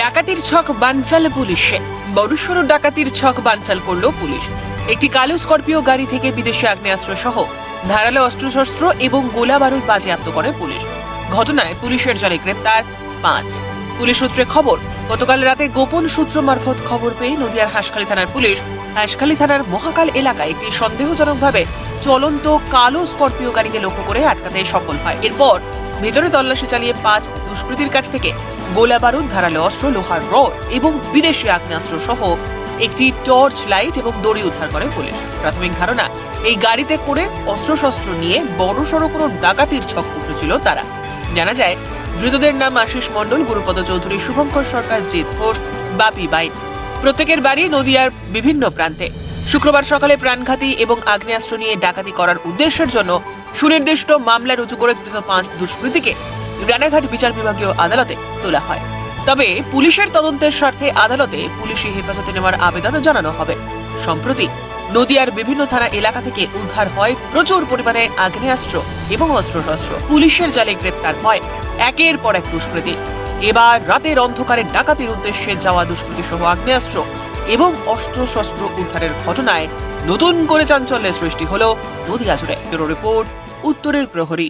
ডাকাতির ছক বানচাল পুলিশে। বড়সড় ডাকাতির ছক বানচাল করল পুলিশ। একটি কালো স্করপিও গাড়ি থেকে বিদেশি আগ্নেয়াস্ত্র সহ ধারালো অস্ত্রশস্ত্র এবং গোলা বারুদ বাজেয়াপ্ত করে পুলিশ। ঘটনায় পুলিশের জালে গ্রেপ্তার পাঁচ। পুলিশ সূত্রে খবর, গতকাল রাতে গোপন সূত্র মারফত খবর পেয়ে নদিয়ার হাসখালী থানার পুলিশ হাসখালী থানার মহাকাল এলাকায় একটি সন্দেহজনকভাবে চলন্ত কালো স্করপিও গাড়িকে লক্ষ্য করে আটকাতে সফল হয়। এরপর ভেতরে তল্লাশি চালিয়ে পাঁচ দুষ্কৃতীর কাছ থেকে গোলা বারুদ ধারালো অস্ত্র, লোহার রড এবং বিদেশি আগ্নেয়াস্ত্র সহ একটি টর্চ লাইট এবং দড়ি উদ্ধার করে পুলিশ। প্রাথমিক ধারণা, এই গাড়িতে করে অস্ত্রশস্ত্র নিয়ে বড়সড় কোনো ডাকাতির ছক উঠেছিল তারা। জানা যায়, ধৃতদের নাম আশিস মণ্ডল, গুরুপদ চৌধুরী, শুভঙ্কর সরকার, জিৎ ঘোষ, বাপি বাইন প্রত্যেকের বাড়ি নদিয়ার বিভিন্ন প্রান্তে। শুক্রবার সকালে প্রাণঘাতী এবং আগ্নেয়াস্ত্র নিয়ে ডাকাতি করার উদ্দেশ্যের জন্য সুনির্দিষ্ট মামলা রুজু করে ধৃত পাঁচ দুষ্কৃতীকে রানাঘাট বিচার বিভাগীয় আদালতে তোলা হয়। তবে পুলিশের তদন্তের স্বার্থে আদালতে পুলিশি হেফাজতে নেওয়ার আবেদনও জানানো হবে। সম্প্রতি নদিয়ার বিভিন্ন থানা এলাকা থেকে উদ্ধার হয় প্রচুর পরিমাণে আগ্নেয়াস্ত্র এবং অস্ত্রশস্ত্র। পুলিশের জালে গ্রেপ্তার হয় একের পর এক দুষ্কৃতী। এবার রাতের অন্ধকারে ডাকাতির উদ্দেশ্যে যাওয়া দুষ্কৃতী সহ আগ্নেয়াস্ত্র এবং অস্ত্রশস্ত্র উদ্ধারের ঘটনায় নতুন করে চাঞ্চল্যের সৃষ্টি হল নদিয়া জুড়ে। রিপোর্ট, উত্তরের প্রহরী।